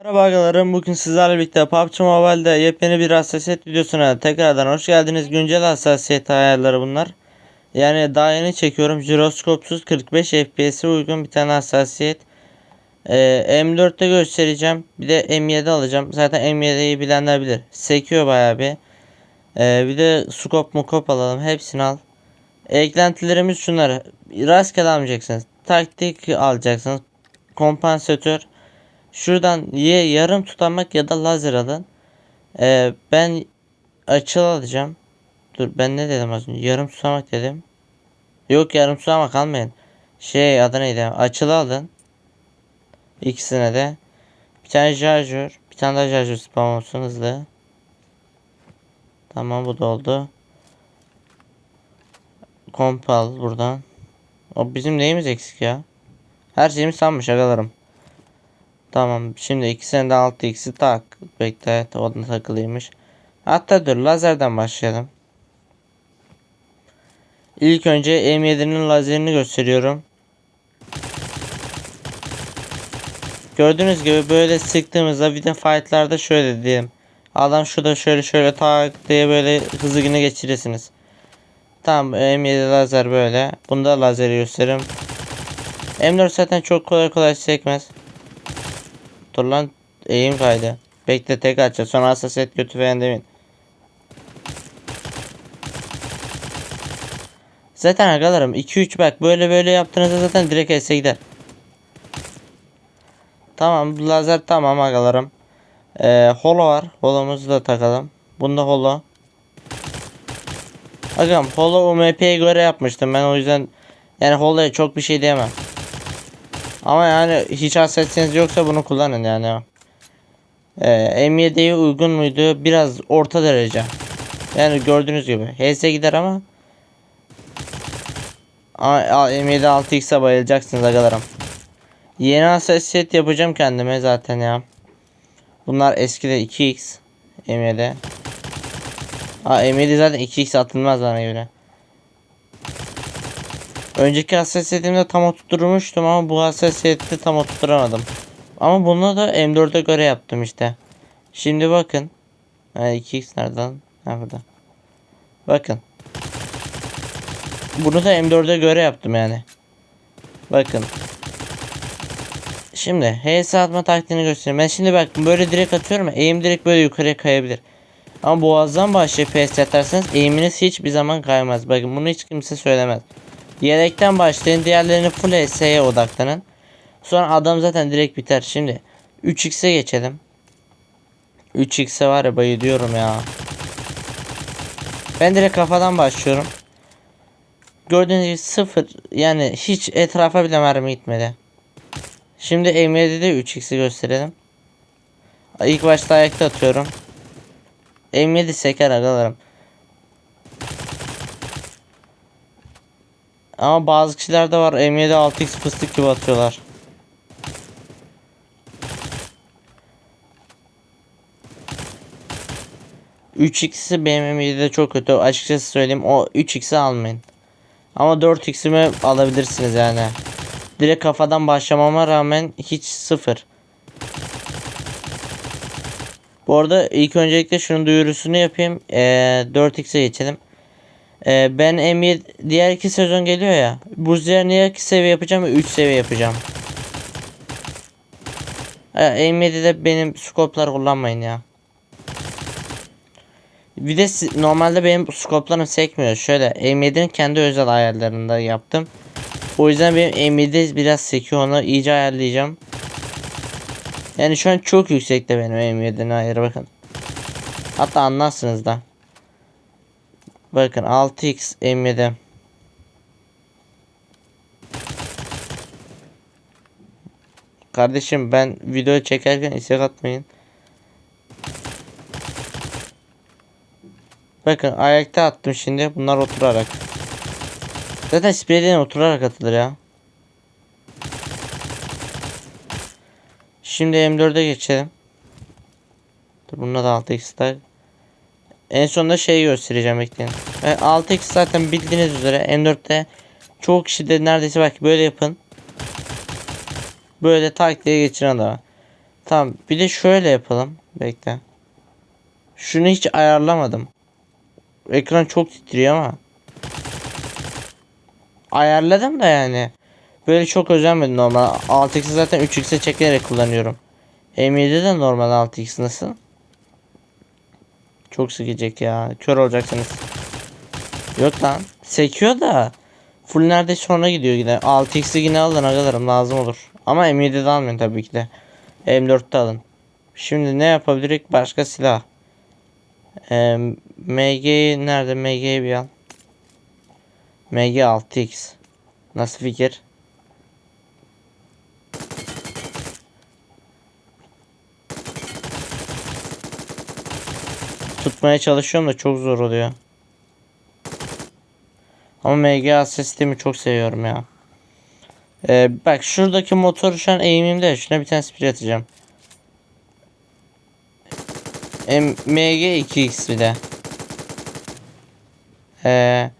Merhaba arkadaşlarım bugün sizlerle birlikte PUBG Mobile'de yepyeni bir hassasiyet videosuna tekrardan hoş geldiniz. Güncel hassasiyet ayarları bunlar. Yani daha yeni çekiyorum. Jiroskopsuz 45 FPS'e uygun bir tane hassasiyet. Ee, M4'te göstereceğim. Bir de M7 alacağım. Zaten M7'yi bilenler bilir. Sekiyor bayağı bir. Ee, bir de scope mukop alalım. Hepsini al. Eklentilerimiz şunlar. Rastgele almayacaksınız. Taktik alacaksınız. Kompansatör. Şuradan ya yarım tutamak ya da lazer alın. Ee, ben açıl alacağım. Dur ben ne dedim az önce? Yarım tutamak dedim. Yok yarım tutamak almayın. Şey adı neydi? Açıl alın. İkisine de. Bir tane şarjör. Bir tane daha şarjör spam olsun hızlı. Tamam bu da oldu. Kompal buradan. O bizim neyimiz eksik ya? Her şeyimiz sanmış agalarım. Tamam şimdi ikisinin de 6x'i tak. Bekle o da takılıymış. Hatta dur lazerden başlayalım. İlk önce M7'nin lazerini gösteriyorum. Gördüğünüz gibi böyle sıktığımızda bir de fightlarda şöyle diyelim. Adam şurada şöyle şöyle tak diye böyle hızlı güne geçirirsiniz. Tamam M7 lazer böyle. Bunda lazeri gösteririm. M4 zaten çok kolay kolay sekmez. Dur lan eğim kaydı. Bekle tek açacağız. Sonra hassasiyet kötü falan demin. Zaten arkadaşlarım 2-3 bak böyle böyle yaptığınızda zaten direkt S'e gider. Tamam lazer tamam agalarım. Ee, holo var. Holomuzu da takalım. Bunda holo. Agam holo UMP'ye göre yapmıştım ben o yüzden yani holoya çok bir şey diyemem. Ama yani hiç hassasiyetiniz yoksa bunu kullanın yani. Ee, M7'ye uygun muydu? Biraz orta derece. Yani gördüğünüz gibi. HS gider ama Ama M7 6X'e bayılacaksınız agalarım. Yeni hassasiyet yapacağım kendime zaten ya. Bunlar eskide 2X M7. Aa, M7 zaten 2X atılmaz bana göre. Önceki hassasiyetimde tam oturtmuştum ama bu hassasiyette tam oturtamadım. Ama bunu da M4'e göre yaptım işte. Şimdi bakın. Ha, 2x nereden? Ha burada. Bakın. Bunu da M4'e göre yaptım yani. Bakın. Şimdi HS atma taktiğini göstereyim. Ben şimdi bak böyle direkt atıyorum. Eğim direkt böyle yukarıya kayabilir. Ama boğazdan başlayıp PS atarsanız eğiminiz hiçbir zaman kaymaz. Bakın bunu hiç kimse söylemez. Yelekten başlayın. Diğerlerini full SE'ye odaklanın. Sonra adam zaten direkt biter. Şimdi 3x'e geçelim. 3x'e var ya bayılıyorum ya. Ben direkt kafadan başlıyorum. Gördüğünüz gibi sıfır yani hiç etrafa bile mermi gitmedi. Şimdi M7'de 3x'i gösterelim. İlk başta ayakta atıyorum. M7 seker agalarım. Ama bazı kişilerde var M7 6x fıstık gibi atıyorlar. Üç x'i benim M7'de çok kötü. Açıkçası söyleyeyim o 3x'i almayın. Ama 4x'imi alabilirsiniz yani. Direkt kafadan başlamama rağmen hiç sıfır. Bu arada ilk öncelikle şunun duyurusunu yapayım. Ee, 4x'e geçelim. Ee, ben M7 diğer iki sezon geliyor ya. Buzzer niye 2 seviye yapacağım ve 3 seviye yapacağım. Ee, M7'de benim skoplar kullanmayın ya. Bir de normalde benim skoplarım sekmiyor. Şöyle M7'nin kendi özel ayarlarında yaptım. O yüzden benim M7 biraz sekiyor onu iyice ayarlayacağım. Yani şu an çok yüksekte benim M7'nin ayarı bakın. Hatta anlarsınız da. Bakın 6x M7. Kardeşim ben video çekerken istek atmayın. Bakın ayakta attım şimdi. Bunlar oturarak. Zaten spreyden oturarak atılır ya. Şimdi M4'e geçelim. Dur bunda da 6x tak. En sonunda şeyi göstereceğim bekleyin. E, 6x zaten bildiğiniz üzere M4'te çoğu kişi de neredeyse bak böyle yapın. Böyle tak diye geçiren var. Tamam bir de şöyle yapalım. Bekle. Şunu hiç ayarlamadım. Ekran çok titriyor ama. Ayarladım da yani. Böyle çok özenmedim normal. 6x'i zaten 3x'e çekerek kullanıyorum. M7'de de normal 6x nasıl? Çok sıkacak ya. Kör olacaksınız. Yok lan. Sekiyor da. Full neredeyse sonra gidiyor yine. 6x'i yine alın agalarım lazım olur. Ama M7'de almayın tabii ki de. M4'te alın. Şimdi ne yapabiliriz? Başka silah. Ee, MG nerede? MG'yi bir al. MG 6x. Nasıl fikir? Tutmaya çalışıyorum da çok zor oluyor. Ama MG sistemi çok seviyorum ya. Ee, bak şuradaki motor şu an eğimimde. Şuna bir tane sprey atacağım. M MG 2x bir de. Ee,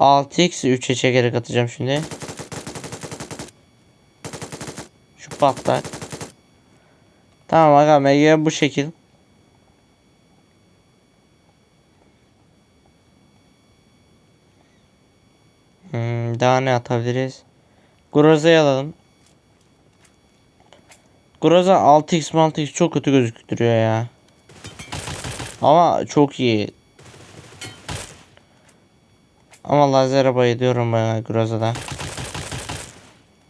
6x 3'e çekerek atacağım şimdi. Şu patlak. Tamam aga MG bu şekil. Daha ne atabiliriz? Groza'yı alalım. Groza 6x 6x çok kötü gözüktürüyor ya. Ama çok iyi. Ama lazere bayılıyorum ben Groza'da.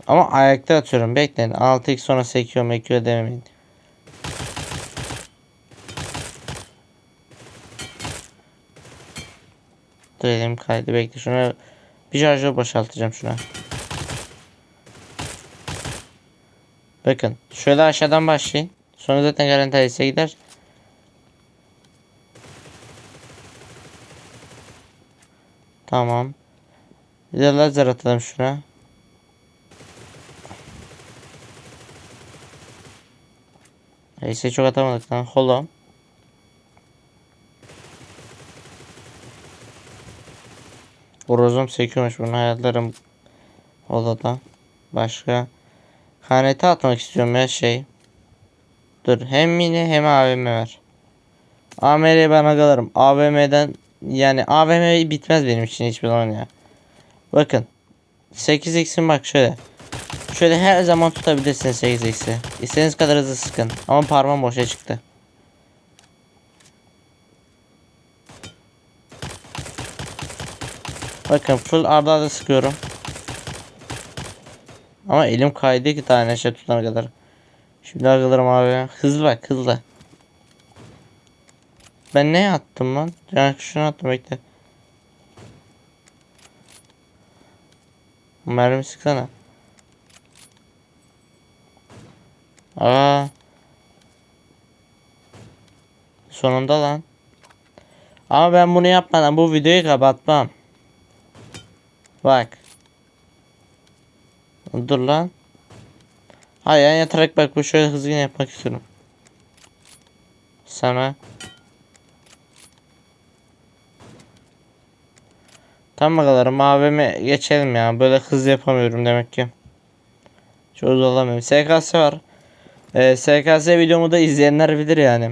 Ama ayakta atıyorum. Bekleyin. 6x sonra sekiyor mekiyor demeyin. Dur kaydı. Bekle şuna bir şarjör boşaltacağım şuna. Bakın şöyle aşağıdan başlayın. Sonra zaten garantisi gider. Tamam. Bir de lazer atalım şuna. Neyse çok atamadık lan. Holo. Horozum sekiyormuş bunu hayatlarım Holo'da. Başka. Kanete atmak istiyorum ya şey. Dur hem mini hem AVM var. AMR'yi ben agalarım. AVM'den yani AVM bitmez benim için hiçbir zaman ya. Bakın. 8x'in bak şöyle. Şöyle her zaman tutabilirsiniz 8x'i. İstediğiniz kadar hızlı sıkın. Ama parmağım boşa çıktı. Bakın full arda arda sıkıyorum. Ama elim kaydı iki tane şey tutana kadar. Şimdi arkalarım abi. Hızlı bak hızlı. Ben ne attım lan? Yani şunu attım bekle. Mermi sıksana. Aa. Sonunda lan. Ama ben bunu yapmadan bu videoyu kapatmam. Bak. Dur lan. Hayır yan yatarak bak bu şöyle hızlı yapmak istiyorum. Sana. Tamam bakalım AVM geçelim ya. Böyle hız yapamıyorum demek ki. Çok olamıyorum. SKS var. Ee, SKS videomu da izleyenler bilir yani.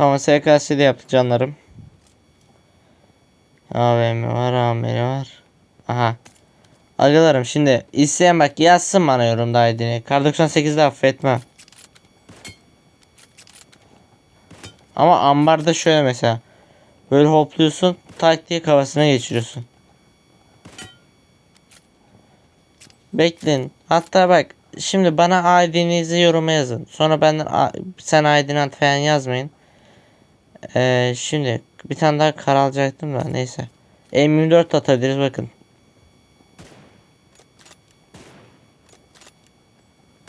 Tamam SKS'de yaptık canlarım. AVM var, AMR var. Aha. Agalarım şimdi isteyen bak yazsın bana yorumda ID'ni. Kar 98'de affetmem. Ama ambarda şöyle mesela. Böyle hopluyorsun. Tak diye kafasına geçiriyorsun. Bekleyin. Hatta bak. Şimdi bana ID'nizi yoruma yazın. Sonra benden sen ID'ni at falan yazmayın. Ee, şimdi bir tane daha kar alacaktım da neyse. M24 atabiliriz bakın.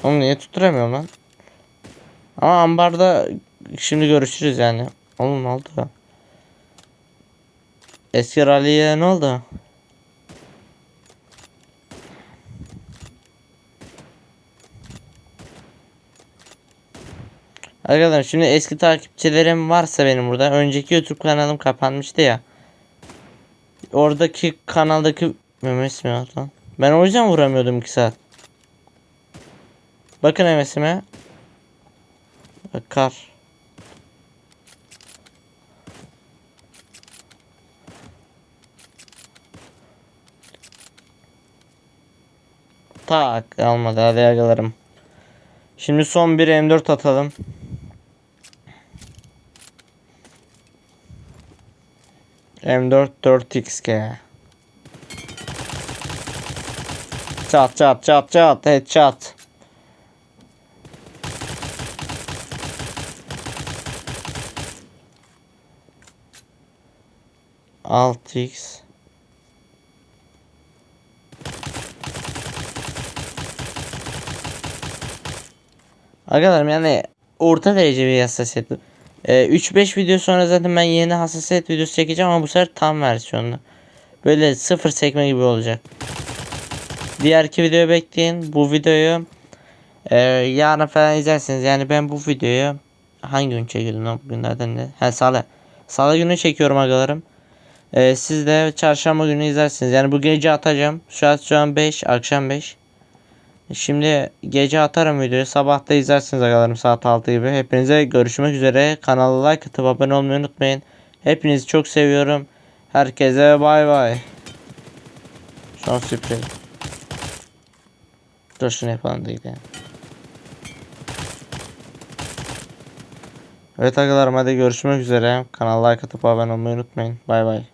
Onu niye tutturamıyorum lan? Ama ambarda şimdi görüşürüz yani. Oğlum ne oldu? Eski rally'ye ne oldu? Arkadaşlar şimdi eski takipçilerim varsa benim burada. Önceki YouTube kanalım kapanmıştı ya. Oradaki kanaldaki Memes mi lan? Ben o yüzden vuramıyordum 2 saat. Bakın Memes'ime. Bak, Kar. Tak almadı hadi yakalarım. Şimdi son bir M4 atalım. M4 4XG. Çat çat çat çat headshot. Alt X. Arkadaşlar yani orta derece bir hassasiyet. Ee, 3-5 video sonra zaten ben yeni hassasiyet videosu çekeceğim ama bu sefer tam versiyonlu. Böyle sıfır sekme gibi olacak. Diğerki videoyu bekleyin. Bu videoyu e, yarın falan izlersiniz. Yani ben bu videoyu hangi gün çekiyordum lan bugünlerden de? He salı. Salı günü çekiyorum agalarım. E, siz de çarşamba günü izlersiniz. Yani bu gece atacağım. An şu an 5 akşam 5. Şimdi gece atarım videoyu. Sabah da izlersiniz agalarım saat 6 gibi. Hepinize görüşmek üzere. Kanala like atıp abone olmayı unutmayın. Hepinizi çok seviyorum. Herkese bay bay. Son sprey. Dur şunu yapalım da gidelim. Evet arkadaşlar hadi görüşmek üzere. Kanala like atıp abone olmayı unutmayın. Bay bay.